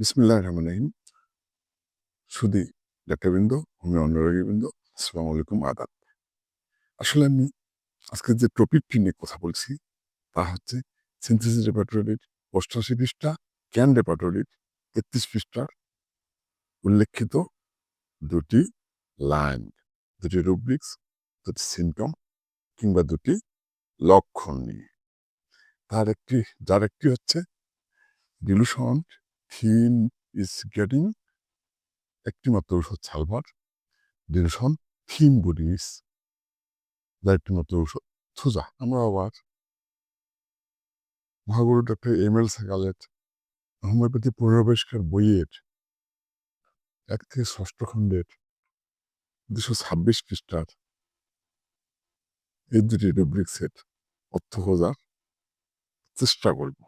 বিসমিল্লাহ রহমান রহিম। সুদী ডাক্তারবৃন্দ হোমি অনুরাগীবৃন্দ আসসালামু আলাইকুম, আদাব। আসলে আমি আজকে যে টপিকটি নিয়ে কথা বলছি, তা হচ্ছে সিনথেসিস রেপার্টরির অষ্টাশি পৃষ্ঠা ক্যান রেপার্টরির তেত্রিশ পৃষ্ঠার উল্লেখিত দুটি লাইন, দুটি রুব্রিক্স, দুটি সিমটম, কিংবা দুটি লক্ষণ নিয়ে। তার একটি, যার একটি হচ্ছে ডিলুশন থিন ইজ গেটিং একটি মাত্র ঔষধ সালভার ডিলুশন থিন বডিস যার একটি মাত্র ঔষধ সোজা আমরা আবার মহাগুরু ডক্টর এম এল সেকালের হোমিওপ্যাথি পুনরাবিষ্কার বইয়ের এক থেকে ষষ্ঠ খণ্ডের দুশো ছাব্বিশ পৃষ্ঠার এই দুটি রুব্রিক্সের অর্থ খোঁজার চেষ্টা করব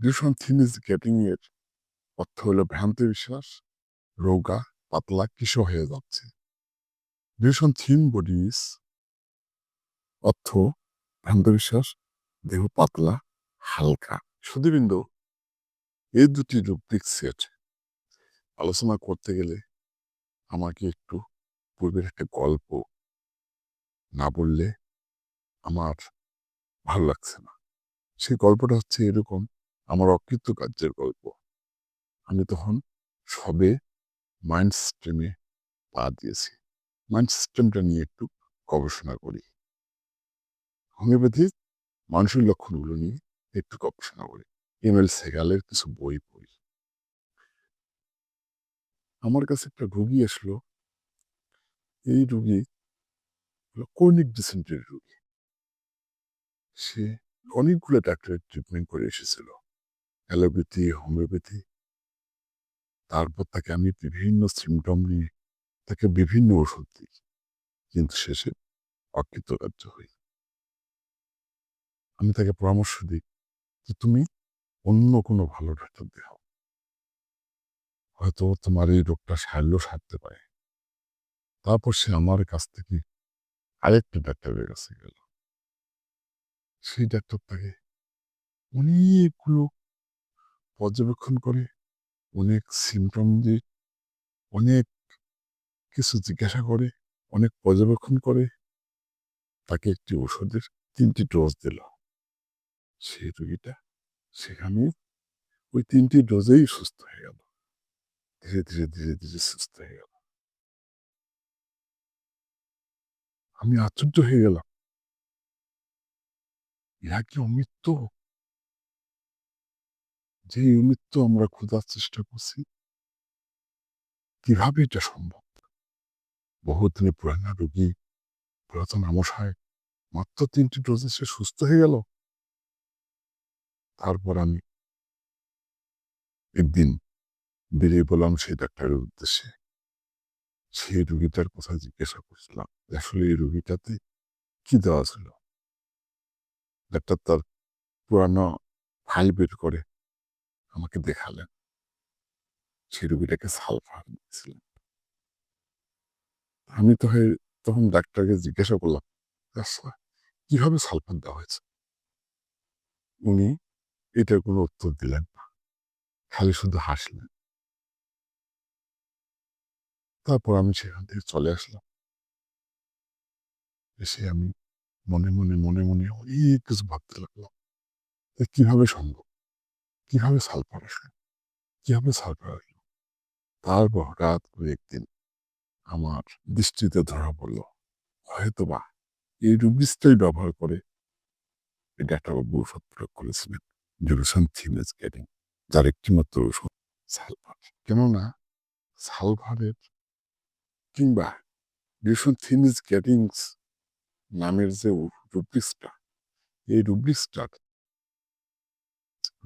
ডিউশন থিন ইজ গেটিং এর অর্থ হলো ভ্রান্তি বিশ্বাস রোগা পাতলা কিস হয়ে যাচ্ছে ডিউশন থিন বডিস অর্থ ভ্রান্ত বিশ্বাস দেহ পাতলা হালকা সুদীবৃন্দ এই দুটি রুব্রিক সেট আলোচনা করতে গেলে আমাকে একটু পূর্বের একটা গল্প না বললে আমার ভালো লাগছে না সেই গল্পটা হচ্ছে এরকম আমার অকৃত কার্যের গল্প। আমি তখন সবে মাইন্ড সিস্টেমে পা দিয়েছি। মাইন্ড সিস্টেমটা নিয়ে একটু গবেষণা করি। হোমিওপ্যাথি মানুষের লক্ষণগুলো নিয়ে একটু গবেষণা করি। এম এল সেগালের কিছু বই পড়ি। আমার কাছে একটা রুগী আসলো। এই রুগী কর্নিক ডিসেন্টের রুগী। সে অনেকগুলো ডাক্তারের ট্রিটমেন্ট করে এসেছিল। Allopathy, homoeopathy. তারপর তাকে আমি বিভিন্ন সিমটম নিয়ে তাকে বিভিন্ন ওষুধ দিই। কিন্তু শেষে অকৃতকার্য হই। আমি তাকে পরামর্শ দিই যে, তুমি অন্য কোনো ভালো ডাক্তার দেখাও। হয়তো তোমার এই রোগটা সারলেও সারতে পারে। তারপর সে আমার কাছ থেকে আরেকটা ডাক্তারের কাছে গেল। সেই ডাক্তার তাকে অনেকগুলো পর্যবেক্ষণ করে, অনেক সিমটম দিয়ে, অনেক কিছু জিজ্ঞাসা করে, অনেক পর্যবেক্ষণ করে, তাকে একটি ওষুধের তিনটি ডোজ দিল। সেই রুগীটা সেখানে ওই তিনটি ডোজেই সুস্থ হয়ে গেল। ধীরে ধীরে ধীরে ধীরে সুস্থ হয়ে গেল। আমি আশ্চর্য হয়ে গেলাম। ইহা কি অমৃত্যু যে অমৃত্যু আমরা খোঁজার চেষ্টা করছি, কীভাবে এটা সম্ভব? বহুদিনের পুরানা রোগী, পুরাতন আমশায়, মাত্র তিনটি ডোজে সে সুস্থ হয়ে গেল? তারপর আমি একদিন বেরিয়ে বললাম সেই ডাক্তারের উদ্দেশ্যে। সেই রুগীটার কথা জিজ্ঞাসা করছিলাম আসলে এই রুগীটাতে কি দেওয়া ছিল? ডাক্তার তার পুরানো ফাইল বের করে আমাকে দেখালেন। সেই রুগীটাকে সালফার দিয়েছিলেন। আমি তো তখন ডাক্তারকে জিজ্ঞাসা করলাম আচ্ছা কীভাবে সালফার দেওয়া হয়েছে? উনি এটার কোনো উত্তর দিলেন না। খালি শুধু হাসলেন। তারপর আমি সেখান থেকে চলে আসলাম। এসে আমি মনে মনে মনে মনে অনেক কিছু ভাবতে লাগলাম কীভাবে সম্ভব? কীভাবে সালফার আসলো কীভাবে সালফার আসলো তারপর হঠাৎ করে একদিন আমার দৃষ্টিতে ধরা পড়ল হয়তো বা এই রুবিসটাই ব্যবহার করে এই ডাক্তারবাবু ওষুধ প্রয়োগ করেছিলেন জুরুসান থিমেজ গেটিং যার একটি মাত্র ওষুধ সালফার কেননা সালফারের কিংবা ডিউশন থিমিজ গেটিংস নামের যে রুব্রিক্সটা এই রুব্রিক্সটার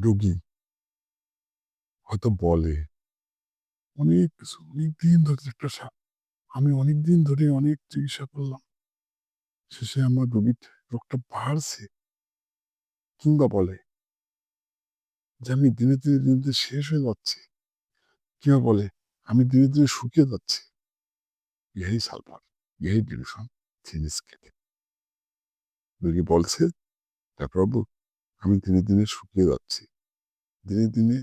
রোগী হয়তো বলে। অনেক কিছু অনেকদিন ধরে একটা আমি অনেকদিন ধরে অনেক চিকিৎসা করলাম। শেষে আমার রোগীর রোগটা বাড়ছে। কিংবা বলে যে আমি দিনে দিনে দিনে দিনে শেষ হয়ে যাচ্ছি। কিংবা বলে আমি দিনে দিনে শুকিয়ে যাচ্ছি। ইহাই সালফার, ইহাই ডিলুশন থিনিস কেটে রোগী বলছে, ডাক্তারবাবু, আমি দিনে দিনে শুকিয়ে যাচ্ছি। দিনে দিনে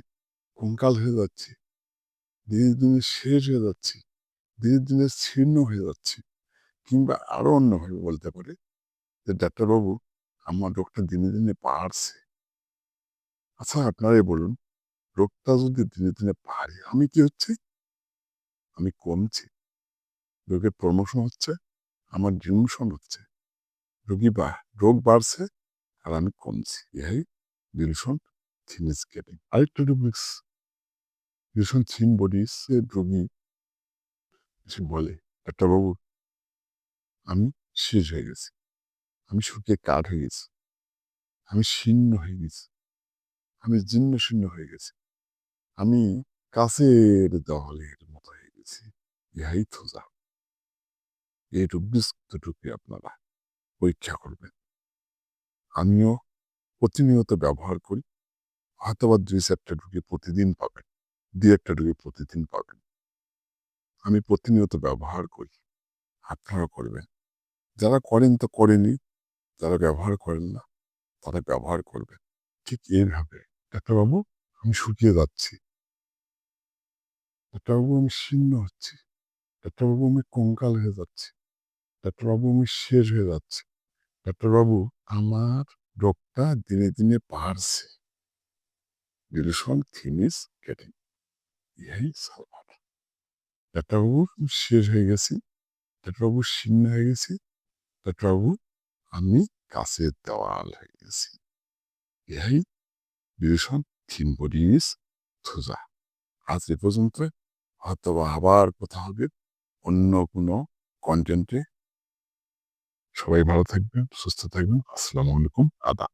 কঙ্কাল হয়ে যাচ্ছি। দিনের দিনে শেষ হয়ে যাচ্ছি। দিনের দিনে ছিন্ন হয়ে যাচ্ছি। কিংবা আরও অন্যভাবে বলতে পারে যে, ডাক্তারবাবু, আমার রোগটা দিনে দিনে বাড়ছে। আচ্ছা আপনারাই বলুন, রোগটা যদি দিনে দিনে বাড়ে, আমি কি হচ্ছে? আমি কমছি। রোগের প্রমোশন হচ্ছে, আমার ডিমোশন হচ্ছে। রোগী বা, রোগ বাড়ছে, আর আমি কমছি। ইহাই ডিলুশন থিন ইজ গেটিং আরেকটা রুবিক্স ডিলুশন থিন বডিস রোগী সে বলে একটা বাবু আমি শেষ হয়ে গেছি। আমি শুকিয়ে কাঠ হয়ে গেছি। আমি শীর্ণ হয়ে গেছি। আমি জীর্ণ শীর্ণ হয়ে গেছি। আমি কাছের দলের মতো হয়ে গেছি। ইহাই থোজা এই রুবিক্সটুকু আপনারা পরীক্ষা করবেন। আমিও প্রতিনিয়ত ব্যবহার করি। হয়তো বা দুই চারটা ঢুকে প্রতিদিন পাবেন। দুই একটা ঢুকে প্রতিদিন পাবেন। আমি প্রতিনিয়ত ব্যবহার করি আপনারা করবেন। যারা করেন তো করেনি যারা ব্যবহার করেন না, তারা ব্যবহার করবেন। ঠিক এইভাবে। ডাক্তারবাবু, আমি শুকিয়ে যাচ্ছি। ডাক্তারবাবু, আমি শীর্ণ হচ্ছি। ডাক্তারবাবু, আমি কঙ্কাল হয়ে যাচ্ছি। ডাক্তারবাবু, আমি শেষ হয়ে যাচ্ছি। ডাক্তারবাবু, আমার রোগটা দিনে দিনে বাড়ছে। ডিলিউশন থিনিস গেটিং ইহাই ডাক্তারবাবু শেষ হয়ে গেছি। ডাক্তারবাবু শীর্ণ হয়ে গেছি। ডাক্তারবাবু, আমি দেওয়াল হয়ে গেছি। ইহাই বডিস থুজা আজ এ পর্যন্ত হয়তো আবার কথা হবে অন্য কোনো কন্টেন্টে সবাই ভালো থাকবেন, সুস্থ থাকবেন। আসসালামু আলাইকুম আদা